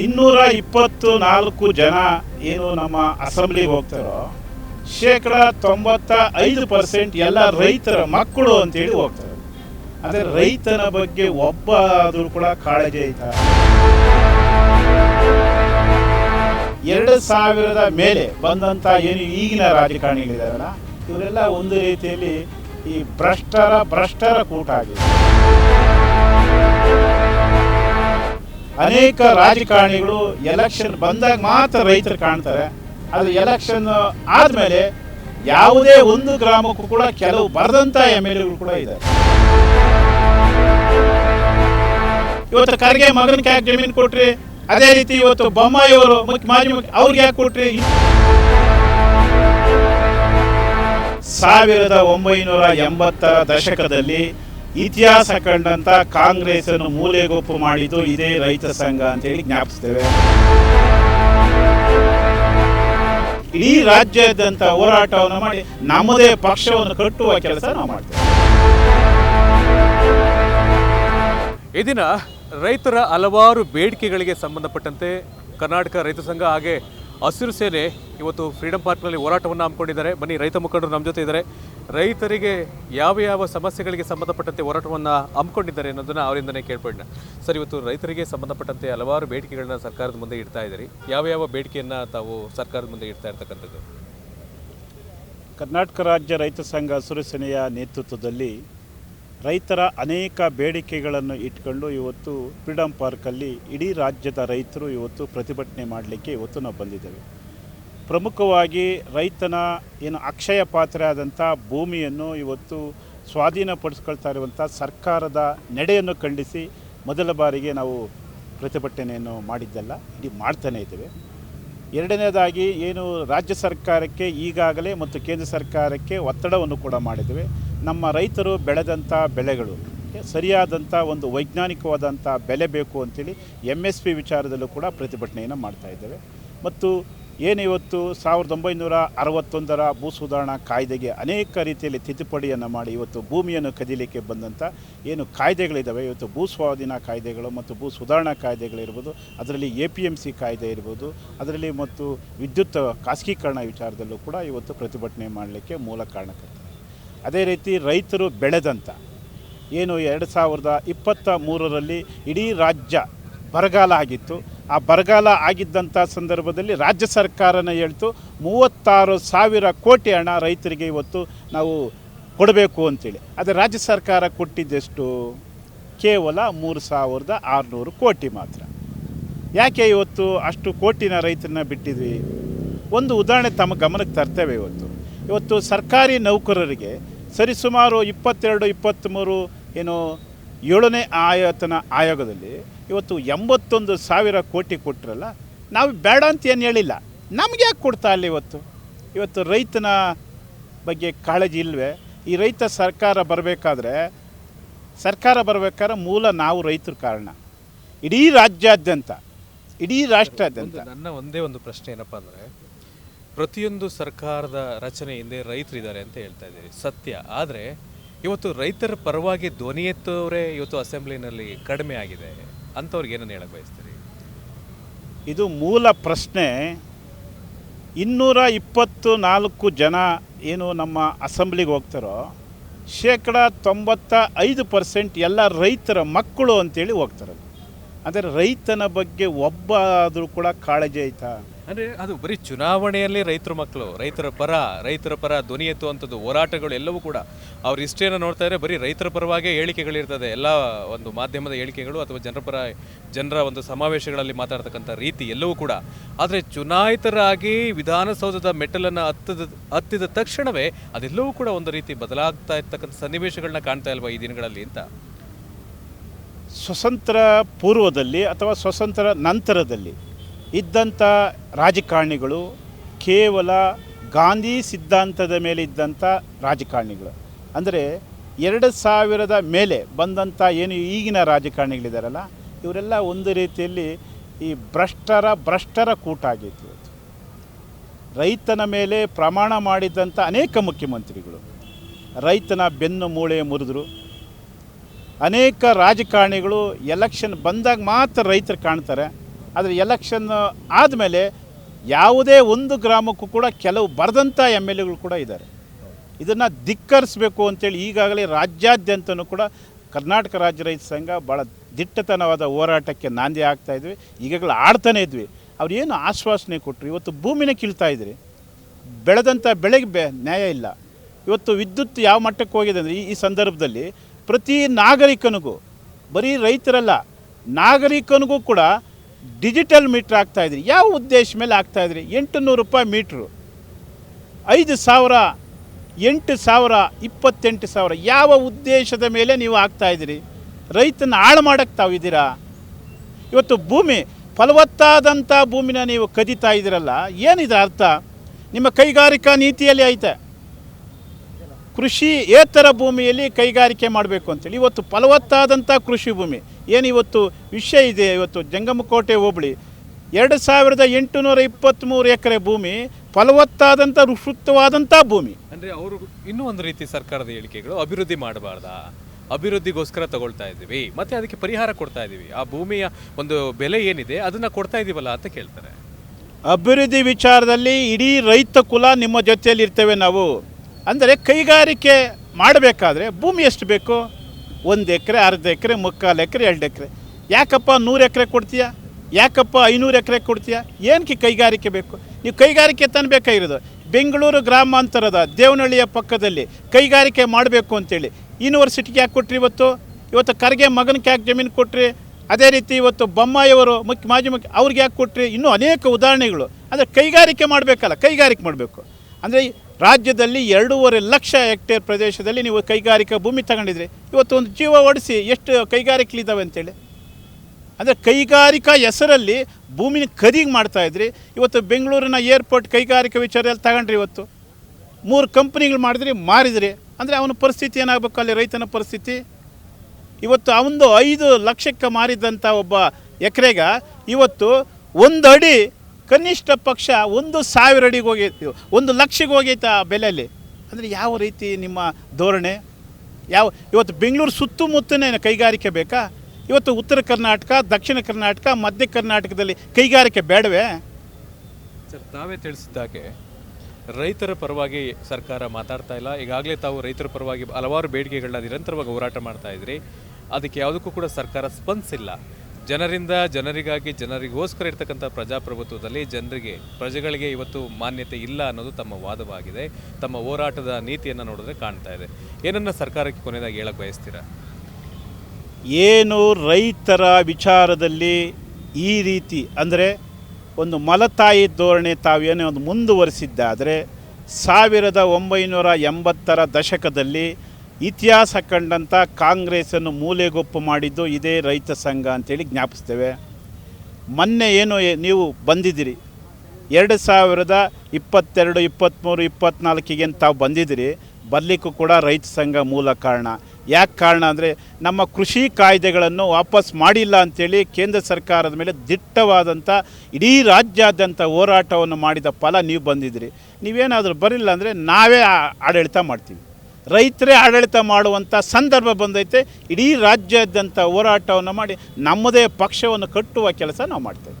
ಇನ್ನೂರ ಇಪ್ಪತ್ತು ನಾಲ್ಕು ಜನ ಏನು ನಮ್ಮ ಅಸೆಂಬ್ಲಿಗೆ ಹೋಗ್ತಾರೋ, ಶೇಕಡ ತೊಂಬತ್ತ ಐದು ಪರ್ಸೆಂಟ್ ಎಲ್ಲ ರೈತರ ಮಕ್ಕಳು ಅಂತೇಳಿ ಹೋಗ್ತಾರೆ. ಆದರೆ ರೈತನ ಬಗ್ಗೆ ಒಬ್ಬ ಆದರೂ ಕೂಡ ಕಾಳಜಿ ಐತಾ? ಎರಡು ಸಾವಿರದ ಮೇಲೆ ಬಂದಂತ ಏನು ಈಗಿನ ರಾಜಕಾರಣಿಗಳಿದಾರಲ್ಲ, ಇವರೆಲ್ಲ ಒಂದು ರೀತಿಯಲ್ಲಿ ಈ ಭ್ರಷ್ಟರ ಭ್ರಷ್ಟರ ಕೂಟ ಆಗಿದೆ. ಅನೇಕ ರಾಜಕಾರಣಿಗಳು ಎಲೆಕ್ಷನ್ ಬಂದಾಗ ಮಾತ್ರ ರೈತರು ಕಾಣ್ತಾರೆ. ಅದು ಎಲೆಕ್ಷನ್ ಆದಮೇಲೆ ಯಾವುದೇ ಒಂದು ಗ್ರಾಮಕ್ಕೂ ಕೂಡ ಕೆಲವು ಬರದಂತ ಎಂ ಎಲ್ ಎಗಳು ಕೂಡ ಇದೆ. ಇವತ್ತು ಖರ್ಗೆ ಮಗನಿಗೆ ಯಾಕೆ ಜಮೀನು ಕೊಟ್ರಿ? ಅದೇ ರೀತಿ ಇವತ್ತು ಬೊಮ್ಮಾಯಿ ಅವರು ಮುಖ್ಯ ಮಾಜಿ ಮುಖ್ಯ ಅವ್ರಿಗೆ ಯಾಕೆ ಕೊಟ್ರಿ? ಸಾವಿರದ ಒಂಬೈನೂರ ಎಂಬತ್ತರ ದಶಕದಲ್ಲಿ ಇತಿಹಾಸ ಕಂಡಂತ ಕಾಂಗ್ರೆಸ್ ಅನ್ನು ಮೂಲೆಗೊಪ್ಪು ಮಾಡಿದ್ದು ಇದೇ ರೈತ ಸಂಘ ಅಂತ ಹೇಳಿ ಜ್ಞಾಪಿಸ್ತೇವೆ. ಇಡೀ ರಾಜ್ಯಾದ್ಯಂತ ಹೋರಾಟವನ್ನು ಮಾಡಿ ನಮ್ಮದೇ ಪಕ್ಷವನ್ನು ಕಟ್ಟುವ ಕೆಲಸ ನಾವು ಮಾಡ್ತೇವೆ. ಈ ದಿನ ರೈತರ ಹಲವಾರು ಬೇಡಿಕೆಗಳಿಗೆ ಸಂಬಂಧಪಟ್ಟಂತೆ ಕರ್ನಾಟಕ ರೈತ ಸಂಘ ಹಾಗೆ ಹಸಿರು ಸೇನೆ ಇವತ್ತು ಫ್ರೀಡಂ ಪಾರ್ಕ್ನಲ್ಲಿ ಹೋರಾಟವನ್ನು ಹಮ್ಮಿಕೊಂಡಿದ್ದಾರೆ. ಬನ್ನಿ, ರೈತ ಮುಖಂಡರು ನಮ್ಮ ಜೊತೆ ಇದ್ದಾರೆ. ರೈತರಿಗೆ ಯಾವ ಯಾವ ಸಮಸ್ಯೆಗಳಿಗೆ ಸಂಬಂಧಪಟ್ಟಂತೆ ಹೋರಾಟವನ್ನು ಹಮ್ಮಿಕೊಂಡಿದ್ದಾರೆ ಅನ್ನೋದನ್ನು ಅವರಿಂದನೇ ಕೇಳ್ಪಡೋಣ ಸರ್, ಇವತ್ತು ರೈತರಿಗೆ ಸಂಬಂಧಪಟ್ಟಂತೆ ಹಲವಾರು ಬೇಡಿಕೆಗಳನ್ನ ಸರ್ಕಾರದ ಮುಂದೆ ಇಡ್ತಾ ಇದ್ದೀರಿ. ಯಾವ ಯಾವ ಬೇಡಿಕೆಯನ್ನು ತಾವು ಸರ್ಕಾರದ ಮುಂದೆ ಇಡ್ತಾ ಇರ್ತಕ್ಕಂಥದ್ದು? ಕರ್ನಾಟಕ ರಾಜ್ಯ ರೈತ ಸಂಘ ಹಸಿರು ನೇತೃತ್ವದಲ್ಲಿ ರೈತರ ಅನೇಕ ಬೇಡಿಕೆಗಳನ್ನು ಇಟ್ಕೊಂಡು ಇವತ್ತು ಫ್ರೀಡಮ್ ಪಾರ್ಕಲ್ಲಿ ಇಡೀ ರಾಜ್ಯದ ರೈತರು ಇವತ್ತು ಪ್ರತಿಭಟನೆ ಮಾಡಲಿಕ್ಕೆ ಇವತ್ತು ನಾವು ಬಂದಿದ್ದೇವೆ. ಪ್ರಮುಖವಾಗಿ ರೈತನ ಏನು ಅಕ್ಷಯ ಪಾತ್ರೆ ಆದಂಥ ಭೂಮಿಯನ್ನು ಇವತ್ತು ಸ್ವಾಧೀನಪಡಿಸ್ಕೊಳ್ತಾ ಇರುವಂಥ ಸರ್ಕಾರದ ನಡೆಯನ್ನು ಖಂಡಿಸಿ ಮೊದಲ ಬಾರಿಗೆ ನಾವು ಪ್ರತಿಭಟನೆಯನ್ನು ಮಾಡಿದ್ದಲ್ಲ ಇಡೀ ಮಾಡ್ತಾನೇ ಇದ್ದೇವೆ. ಎರಡನೇದಾಗಿ ಏನು ರಾಜ್ಯ ಸರ್ಕಾರಕ್ಕೆ ಈಗಾಗಲೇ ಮತ್ತು ಕೇಂದ್ರ ಸರ್ಕಾರಕ್ಕೆ ಒತ್ತಡವನ್ನು ಕೂಡ ಮಾಡಿದ್ದೇವೆ. ನಮ್ಮ ರೈತರು ಬೆಳೆದಂಥ ಬೆಳೆಗಳು, ಸರಿಯಾದಂಥ ಒಂದು ವೈಜ್ಞಾನಿಕವಾದಂಥ ಬೆಲೆ ಬೇಕು ಅಂತೇಳಿ ಎಂ ಎಸ್ ಪಿ ವಿಚಾರದಲ್ಲೂ ಕೂಡ ಪ್ರತಿಭಟನೆಯನ್ನು ಮಾಡ್ತಾ ಇದ್ದೇವೆ. ಮತ್ತು ಏನು ಇವತ್ತು ಸಾವಿರದ ಒಂಬೈನೂರ ಅರವತ್ತೊಂದರ ಭೂ ಸುಧಾರಣಾ ಕಾಯ್ದೆಗೆ ಅನೇಕ ರೀತಿಯಲ್ಲಿ ತಿದ್ದುಪಡಿಯನ್ನು ಮಾಡಿ ಇವತ್ತು ಭೂಮಿಯನ್ನು ಕದೀಲಿಕ್ಕೆ ಬಂದಂಥ ಏನು ಕಾಯ್ದೆಗಳಿದ್ದಾವೆ, ಇವತ್ತು ಭೂ ಸ್ವಾಧೀನ ಕಾಯ್ದೆಗಳು ಮತ್ತು ಭೂ ಸುಧಾರಣಾ ಕಾಯ್ದೆಗಳಿರ್ಬೋದು, ಅದರಲ್ಲಿ ಎ ಪಿ ಎಂ ಸಿ ಕಾಯ್ದೆ ಇರ್ಬೋದು, ಅದರಲ್ಲಿ ಮತ್ತು ವಿದ್ಯುತ್ ಖಾಸಗೀಕರಣ ವಿಚಾರದಲ್ಲೂ ಕೂಡ ಇವತ್ತು ಪ್ರತಿಭಟನೆ ಮಾಡಲಿಕ್ಕೆ ಮೂಲ ಕಾರಣಕರ್ತರು ಅದೇ ರೀತಿ ರೈತರು ಬೆಳೆದಂಥ ಏನು ಎರಡು ಸಾವಿರದ ಇಪ್ಪತ್ತ ಮೂರರಲ್ಲಿ ಇಡೀ ರಾಜ್ಯ ಬರಗಾಲ ಆಗಿತ್ತು. ಆ ಬರಗಾಲ ಆಗಿದ್ದಂಥ ಸಂದರ್ಭದಲ್ಲಿ ರಾಜ್ಯ ಸರ್ಕಾರನ ಹೇಳ್ತು, ಮೂವತ್ತಾರು ಸಾವಿರ ಕೋಟಿ ಹಣ ರೈತರಿಗೆ ಇವತ್ತು ನಾವು ಕೊಡಬೇಕು ಅಂತೇಳಿ. ಆದರೆ ರಾಜ್ಯ ಸರ್ಕಾರ ಕೊಟ್ಟಿದ್ದೆಷ್ಟು? ಕೇವಲ ಮೂರು ಸಾವಿರದ ಆರುನೂರು ಕೋಟಿ ಮಾತ್ರ. ಯಾಕೆ ಇವತ್ತು ಅಷ್ಟು ಕೋಟಿನ ರೈತರನ್ನ ಬಿಟ್ಟಿದ್ವಿ? ಒಂದು ಉದಾಹರಣೆ ತಮ್ಮ ಗಮನಕ್ಕೆ ತರ್ತೇವೆ ಇವತ್ತು. ಇವತ್ತು ಸರ್ಕಾರಿ ನೌಕರರಿಗೆ ಸರಿಸುಮಾರು ಇಪ್ಪತ್ತೆರಡು, ಇಪ್ಪತ್ತ್ಮೂರು ಏನು ಏಳನೇ ಆಯತನ ಆಯೋಗದಲ್ಲಿ ಇವತ್ತು ಎಂಬತ್ತೊಂದು ಸಾವಿರ ಕೋಟಿ ಕೊಟ್ಟರಲ್ಲ ನಾವು ಬೇಡ ಅಂತ ಏನು ಹೇಳಿಲ್ಲ. ನಮ್ಗೆ ಯಾಕೆ ಕೊಡ್ತಾ ಇಲ್ಲ ಇವತ್ತು? ಇವತ್ತು ರೈತನ ಬಗ್ಗೆ ಕಾಳಜಿ ಇಲ್ವೇ? ಈ ರೈತ ಸರ್ಕಾರ ಬರಬೇಕಾದ್ರೆ ಸರ್ಕಾರ ಬರಬೇಕಾದ್ರೆ ಮೂಲ ನಾವು ರೈತರ ಕಾರಣ. ಇಡೀ ರಾಜ್ಯಾದ್ಯಂತ, ಇಡೀ ರಾಷ್ಟ್ರಾದ್ಯಂತ. ನನ್ನ ಒಂದೇ ಒಂದು ಪ್ರಶ್ನೆ ಏನಪ್ಪ ಅಂದರೆ ಪ್ರತಿಯೊಂದು ಸರ್ಕಾರದ ರಚನೆ ಹಿಂದೆ ರೈತರಿದ್ದಾರೆ ಅಂತ ಹೇಳ್ತಾ ಇದ್ದೀರಿ. ಸತ್ಯ. ಆದರೆ ಇವತ್ತು ರೈತರ ಪರವಾಗಿ ಧ್ವನಿ ಎತ್ತವರೇ ಇವತ್ತು ಅಸೆಂಬ್ಲಿನಲ್ಲಿ ಕಡಿಮೆ ಆಗಿದೆ. ಅಂಥವ್ರಿಗೆ ಏನನ್ನು ಹೇಳಕ್ಕೆ ಬಯಸ್ತೀರಿ? ಇದು ಮೂಲ ಪ್ರಶ್ನೆ. ಇನ್ನೂರ ಇಪ್ಪತ್ತು ನಾಲ್ಕು ಜನ ಏನು ನಮ್ಮ ಅಸೆಂಬ್ಲಿಗೆ ಹೋಗ್ತಾರೋ, ಶೇಕಡ ತೊಂಬತ್ತ ಐದು ಪರ್ಸೆಂಟ್ ಎಲ್ಲ ರೈತರ ಮಕ್ಕಳು ಅಂತೇಳಿ ಹೋಗ್ತಾರೆ ಅಂದರೆ ರೈತನ ಬಗ್ಗೆ ಒಬ್ಬ ಆದರೂ ಕೂಡ ಕಾಳಜಿ ಆಯ್ತಾ ಅಂದರೆ ಅದು ಬರೀ ಚುನಾವಣೆಯಲ್ಲಿ ರೈತರ ಮಕ್ಕಳು, ರೈತರ ಪರ ರೈತರ ಪರ ಧ್ವನಿ ಎತ್ತುವಂಥದ್ದು, ಹೋರಾಟಗಳು ಎಲ್ಲವೂ ಕೂಡ ಅವ್ರ ಇಷ್ಟೇನ ನೋಡ್ತಾ ಇದ್ರೆ ಬರೀ ರೈತರ ಪರವಾಗೇ ಹೇಳಿಕೆಗಳಿರ್ತದೆ. ಎಲ್ಲ ಒಂದು ಮಾಧ್ಯಮದ ಹೇಳಿಕೆಗಳು ಅಥವಾ ಜನರ ಪರ, ಜನರ ಒಂದು ಸಮಾವೇಶಗಳಲ್ಲಿ ಮಾತಾಡ್ತಕ್ಕಂಥ ರೀತಿ ಎಲ್ಲವೂ ಕೂಡ. ಆದರೆ ಚುನಾಯಿತರಾಗಿ ವಿಧಾನಸೌಧದ ಮೆಟ್ಟಲನ್ನು ಹತ್ತದ, ಹತ್ತಿದ ತಕ್ಷಣವೇ ಅದೆಲ್ಲವೂ ಕೂಡ ಒಂದು ರೀತಿ ಬದಲಾಗ್ತಾ ಇರ್ತಕ್ಕಂಥ ಸನ್ನಿವೇಶಗಳನ್ನ ಕಾಣ್ತಾ ಇಲ್ವಾ ಈ ದಿನಗಳಲ್ಲಿ ಅಂತ? ಸ್ವತಂತ್ರ ಪೂರ್ವದಲ್ಲಿ ಅಥವಾ ಸ್ವತಂತ್ರ ನಂತರದಲ್ಲಿ? ಇದ್ದಂಥ ರಾಜಕಾರಣಿಗಳು ಕೇವಲ ಗಾಂಧಿ ಸಿದ್ಧಾಂತದ ಮೇಲೆ ಇದ್ದಂಥ ರಾಜಕಾರಣಿಗಳು. ಅಂದರೆ ಎರಡು ಸಾವಿರದ ಮೇಲೆ ಬಂದಂಥ ಏನು ಈಗಿನ ರಾಜಕಾರಣಿಗಳಿದ್ದಾರಲ್ಲ ಇವರೆಲ್ಲ ಒಂದು ರೀತಿಯಲ್ಲಿ ಈ ಭ್ರಷ್ಟರ ಭ್ರಷ್ಟರ ಕೂಟ ಇವತ್ತು. ರೈತನ ಮೇಲೆ ಪ್ರಮಾಣ ಮಾಡಿದ್ದಂಥ ಅನೇಕ ಮುಖ್ಯಮಂತ್ರಿಗಳು. ರೈತನ ಬೆನ್ನು ಮೂಳೆ ಮುರಿದ್ರು. ಅನೇಕ ರಾಜಕಾರಣಿಗಳು ಎಲೆಕ್ಷನ್ ಬಂದಾಗ ಮಾತ್ರ ರೈತರು ಕಾಣ್ತಾರೆ. ಆದರೆ ಎಲೆಕ್ಷನ್ ಆದಮೇಲೆ ಯಾವುದೇ ಒಂದು ಗ್ರಾಮಕ್ಕೂ ಕೂಡ ಕೆಲವು ಬರೆದಂಥ ಎಂ ಎಲ್ ಎಗಳು ಕೂಡ ಇದ್ದಾರೆ. ಇದನ್ನು ಧಿಕ್ಕರಿಸಬೇಕು ಅಂತೇಳಿ ಈಗಾಗಲೇ ರಾಜ್ಯಾದ್ಯಂತನೂ ಕೂಡ ಕರ್ನಾಟಕ ರಾಜ್ಯ ರೈತ ಸಂಘ ಭಾಳ ದಿಟ್ಟತನವಾದ ಹೋರಾಟಕ್ಕೆ ನಾಂದಿ ಆಗ್ತಾ ಇದ್ವಿ. ಈಗಾಗಲೇ ಆಡ್ತಾನೆ ಇದ್ವಿ. ಅವ್ರು ಏನು ಆಶ್ವಾಸನೆ ಕೊಟ್ಟರು ಇವತ್ತು ಭೂಮಿನೇ ಕೀಳ್ತಾ ಇದ್ರಿ. ಬೆಳೆದಂಥ ಬೆಳೆಗೆ ಬೆ ನ್ಯಾಯ ಇಲ್ಲ. ಇವತ್ತು ವಿದ್ಯುತ್ ಯಾವ ಮಟ್ಟಕ್ಕೆ ಹೋಗಿದೆ ಅಂದರೆ ಈ ಈ ಸಂದರ್ಭದಲ್ಲಿ ಪ್ರತಿ ನಾಗರಿಕನಿಗೂ, ಬರೀ ರೈತರಲ್ಲ, ನಾಗರಿಕನಿಗೂ ಕೂಡ ಡಿಜಿಟಲ್ ಮೀಟ್ರ್ ಆಗ್ತಾ ಇದ್ರಿ. ಯಾವ ಉದ್ದೇಶ ಮೇಲೆ ಆಗ್ತಾ ಇದ್ರಿ? ಎಂಟು ನೂರು ರೂಪಾಯಿ ಮೀಟ್ರು. ಐದು ಸಾವಿರ, ಎಂಟು ಸಾವಿರ, ಇಪ್ಪತ್ತೆಂಟು ಸಾವಿರ. ಯಾವ ಉದ್ದೇಶದ ಮೇಲೆ ನೀವು ಆಗ್ತಾ ಇದ್ದೀರಿ ರೈತನ ಹಾಳು ಮಾಡಕ್ಕೆ ತಾವಿದ್ದೀರಾ ಇವತ್ತು ಭೂಮಿ ಫಲವತ್ತಾದಂಥ ಭೂಮಿನ ನೀವು ಕದೀತಾ ಇದ್ದೀರಲ್ಲ ಏನಿದೆ ಅರ್ಥ? ನಿಮ್ಮ ಕೈಗಾರಿಕಾ ನೀತಿಯಲ್ಲಿ ಐತೆ. ಕೃಷಿ ಏತರ ಭೂಮಿಯಲ್ಲಿ ಕೈಗಾರಿಕೆ ಮಾಡಬೇಕು ಅಂತೇಳಿ. ಇವತ್ತು ಫಲವತ್ತಾದಂಥ ಕೃಷಿ ಭೂಮಿ. ಏನು ಇವತ್ತು ವಿಷಯ ಇದೆ ಇವತ್ತು ಜಂಗಮಕೋಟೆ ಹೋಬಳಿ ಎರಡು ಸಾವಿರದ ಎಂಟುನೂರ ಇಪ್ಪತ್ತ್ಮೂರು ಎಕರೆ ಭೂಮಿ ಫಲವತ್ತಾದಂಥ ಋಷುತ್ವವಾದಂಥ ಭೂಮಿ. ಅಂದರೆ ಅವರು ಇನ್ನೂ ಒಂದು ರೀತಿ ಸರ್ಕಾರದ ಹೇಳಿಕೆಗಳು ಅಭಿವೃದ್ಧಿ ಮಾಡಬಾರ್ದ. ಅಭಿವೃದ್ಧಿಗೋಸ್ಕರ ತಗೊಳ್ತಾ ಇದ್ದೀವಿ. ಮತ್ತೆ ಅದಕ್ಕೆ ಪರಿಹಾರ ಕೊಡ್ತಾ ಇದ್ದೀವಿ. ಆ ಭೂಮಿಯ ಒಂದು ಬೆಲೆ ಏನಿದೆ ಅದನ್ನು ಕೊಡ್ತಾ ಇದ್ದೀವಲ್ಲ ಅಂತ ಕೇಳ್ತಾರೆ. ಅಭಿವೃದ್ಧಿ ವಿಚಾರದಲ್ಲಿ ಇಡೀ ರೈತ ಕುಲ ನಿಮ್ಮ ಜೊತೆಯಲ್ಲಿ ಇರ್ತೇವೆ ನಾವು. ಅಂದರೆ ಕೈಗಾರಿಕೆ ಮಾಡಬೇಕಾದ್ರೆ ಭೂಮಿ ಎಷ್ಟು ಬೇಕು? ಒಂದು ಎಕರೆ, ಅರ್ಧ ಎಕರೆ, ಮುಕ್ಕಾಲು ಎಕರೆ, ಎರಡು ಎಕರೆ. ಯಾಕಪ್ಪ ನೂರು ಎಕರೆ ಕೊಡ್ತೀಯಾ? ಯಾಕಪ್ಪ ಐನೂರು ಎಕರೆ ಕೊಡ್ತೀಯಾ? ಏನಕ್ಕೆ ಕೈಗಾರಿಕೆ ಬೇಕು? ನೀವು ಕೈಗಾರಿಕೆ ತನ್ನಬೇಕಾಗಿರೋದು ಬೆಂಗಳೂರು ಗ್ರಾಮಾಂತರದ ದೇವನಹಳ್ಳಿಯ ಪಕ್ಕದಲ್ಲಿ ಕೈಗಾರಿಕೆ ಮಾಡಬೇಕು ಅಂತೇಳಿ ಯೂನಿವರ್ಸಿಟಿಗೆ ಯಾಕೆ ಕೊಟ್ರಿ ಇವತ್ತು? ಇವತ್ತು ಕರ್ಗೆ ಮಗನಿಗೆ ಯಾಕೆ ಜಮೀನು ಕೊಟ್ರಿ? ಅದೇ ರೀತಿ ಇವತ್ತು ಬೊಮ್ಮಾಯಿಯವರು ಮುಖ್ಯ ಮಾಜಿ ಮುಖ್ಯ ಅವ್ರಿಗೆ ಯಾಕೆ ಕೊಟ್ರಿ? ಇನ್ನೂ ಅನೇಕ ಉದಾಹರಣೆಗಳು. ಅಂದರೆ ಕೈಗಾರಿಕೆ ಮಾಡಬೇಕಲ್ಲ, ಕೈಗಾರಿಕೆ ಮಾಡಬೇಕು. ಅಂದರೆ ರಾಜ್ಯದಲ್ಲಿ ಎರಡೂವರೆ ಲಕ್ಷ ಹೆಕ್ಟೇರ್ ಪ್ರದೇಶದಲ್ಲಿ ನೀವು ಕೈಗಾರಿಕಾ ಭೂಮಿ ತಗೊಂಡಿದ್ರಿ. ಇವತ್ತು ಒಂದು ಜೀವ ಓಡಿಸಿ ಎಷ್ಟು ಕೈಗಾರಿಕೆಗಳಿದ್ದಾವೆ ಅಂತೇಳಿ ಅಂದರೆ ಕೈಗಾರಿಕಾ ಹೆಸರಲ್ಲಿ ಭೂಮಿನ ಖರೀದಿ ಮಾಡ್ತಾ ಇದ್ರಿ. ಇವತ್ತು ಬೆಂಗಳೂರಿನ ಏರ್ಪೋರ್ಟ್ ಕೈಗಾರಿಕಾ ವಿಚಾರದಲ್ಲಿ ತಗೊಂಡ್ರಿ ಇವತ್ತು. ಮೂರು ಕಂಪ್ನಿಗಳು ಮಾಡಿದ್ರಿ, ಮಾರಿದ್ರಿ. ಅಂದರೆ ಅವನ ಪರಿಸ್ಥಿತಿ ಏನಾಗಬೇಕು ಅಲ್ಲಿ ರೈತನ ಪರಿಸ್ಥಿತಿ? ಇವತ್ತು ಅವನು ಐದು ಲಕ್ಷಕ್ಕೆ ಮಾರಿದಂಥ ಒಬ್ಬ ಎಕರೆಗ ಇವತ್ತು ಒಂದು ಅಡಿ ಕನಿಷ್ಠ ಪಕ್ಷ ಒಂದು ಸಾವಿರ ಅಡಿಗೆ ಹೋಗೈತಿ ಒಂದು ಲಕ್ಷಕ್ಕೆ ಹೋಗೈತೆ ಆ ಬೆಲೆಯಲ್ಲಿ? ಅಂದರೆ ಯಾವ ರೀತಿ ನಿಮ್ಮ ಧೋರಣೆ? ಯಾವ, ಇವತ್ತು ಬೆಂಗಳೂರು ಸುತ್ತಮುತ್ತನೇ ಕೈಗಾರಿಕೆ ಬೇಕಾ? ಇವತ್ತು ಉತ್ತರ ಕರ್ನಾಟಕ, ದಕ್ಷಿಣ ಕರ್ನಾಟಕ, ಮಧ್ಯ ಕರ್ನಾಟಕದಲ್ಲಿ ಕೈಗಾರಿಕೆ ಬೇಡವೇ? ಸರ್, ತಾವೇ ತಿಳಿಸಿದ್ದಾಗೆ ರೈತರ ಪರವಾಗಿ ಸರ್ಕಾರ ಮಾತಾಡ್ತಾ ಇಲ್ಲ. ಈಗಾಗಲೇ ತಾವು ರೈತರ ಪರವಾಗಿ ಹಲವಾರು ಬೇಡಿಕೆಗಳನ್ನ ನಿರಂತರವಾಗಿ ಹೋರಾಟ ಮಾಡ್ತಾ ಇದ್ರಿ. ಅದಕ್ಕೆ ಯಾವುದಕ್ಕೂ ಕೂಡ ಸರ್ಕಾರ ಸ್ಪಂದಿಸಿಲ್ಲ. ಜನರಿಂದ ಜನರಿಗಾಗಿ ಜನರಿಗೋಸ್ಕರ ಇರ್ತಕ್ಕಂಥ ಪ್ರಜಾಪ್ರಭುತ್ವದಲ್ಲಿ ಜನರಿಗೆ, ಪ್ರಜೆಗಳಿಗೆ ಇವತ್ತು ಮಾನ್ಯತೆ ಇಲ್ಲ ಅನ್ನೋದು ತಮ್ಮ ವಾದವಾಗಿದೆ. ತಮ್ಮ ಹೋರಾಟದ ನೀತಿಯನ್ನು ನೋಡಿದ್ರೆ ಕಾಣ್ತಾ ಇದೆ. ಏನನ್ನು ಸರ್ಕಾರಕ್ಕೆ ಕೊನೆಯದಾಗಿ ಹೇಳಕ್ಕೆ ಬಯಸ್ತೀರಾ? ಏನು ರೈತರ ವಿಚಾರದಲ್ಲಿ ಈ ರೀತಿ ಅಂದರೆ ಒಂದು ಮಲತಾಯಿ ಧೋರಣೆ ತಾವೇನೇ ಒಂದು ಮುಂದುವರಿಸಿದ್ದಾದರೆ ಸಾವಿರದ ಒಂಬೈನೂರ ಎಂಬತ್ತರ ದಶಕದಲ್ಲಿ ಇತಿಹಾಸ ಕಂಡಂಥ ಕಾಂಗ್ರೆಸ್ಸನ್ನು ಮೂಲೆಗೊಪ್ಪು ಮಾಡಿದ್ದು ಇದೇ ರೈತ ಸಂಘ ಅಂತೇಳಿ ಜ್ಞಾಪಿಸ್ತೇವೆ. ಮೊನ್ನೆ ಏನು ನೀವು ಬಂದಿದ್ದೀರಿ. ಎರಡು ಸಾವಿರದ ಇಪ್ಪತ್ತೆರಡು, ಇಪ್ಪತ್ತ್ಮೂರು, ಇಪ್ಪತ್ತ್ನಾಲ್ಕಿಗೆ ತಾವು ಬಂದಿದ್ದೀರಿ. ಬರಲಿಕ್ಕೂ ಕೂಡ ರೈತ ಸಂಘ ಮೂಲ ಕಾರಣ. ಯಾಕೆ ಕಾರಣ ಅಂದರೆ ನಮ್ಮ ಕೃಷಿ ಕಾಯ್ದೆಗಳನ್ನು ವಾಪಸ್ ಮಾಡಿಲ್ಲ ಅಂಥೇಳಿ ಕೇಂದ್ರ ಸರ್ಕಾರದ ಮೇಲೆ ದಿಟ್ಟವಾದಂಥ ಇಡೀ ರಾಜ್ಯಾದ್ಯಂತ ಹೋರಾಟವನ್ನು ಮಾಡಿದ ಫಲ ನೀವು ಬಂದಿದ್ದೀರಿ. ನೀವೇನಾದರೂ ಬರಲಿಲ್ಲ ಅಂದರೆ ನಾವೇ ಆಡಳಿತ ಮಾಡ್ತೀವಿ. ರೈತರೇ ಆಡಳಿತ ಮಾಡುವಂಥ ಸಂದರ್ಭ ಬಂದೈತೆ, ಇಡೀ ರಾಜ್ಯಾದ್ಯಂತ ಹೋರಾಟವನ್ನು ಮಾಡಿ ನಮ್ಮದೇ ಪಕ್ಷವನ್ನು ಕಟ್ಟುವ ಕೆಲಸ ನಾವು ಮಾಡ್ತೇವೆ.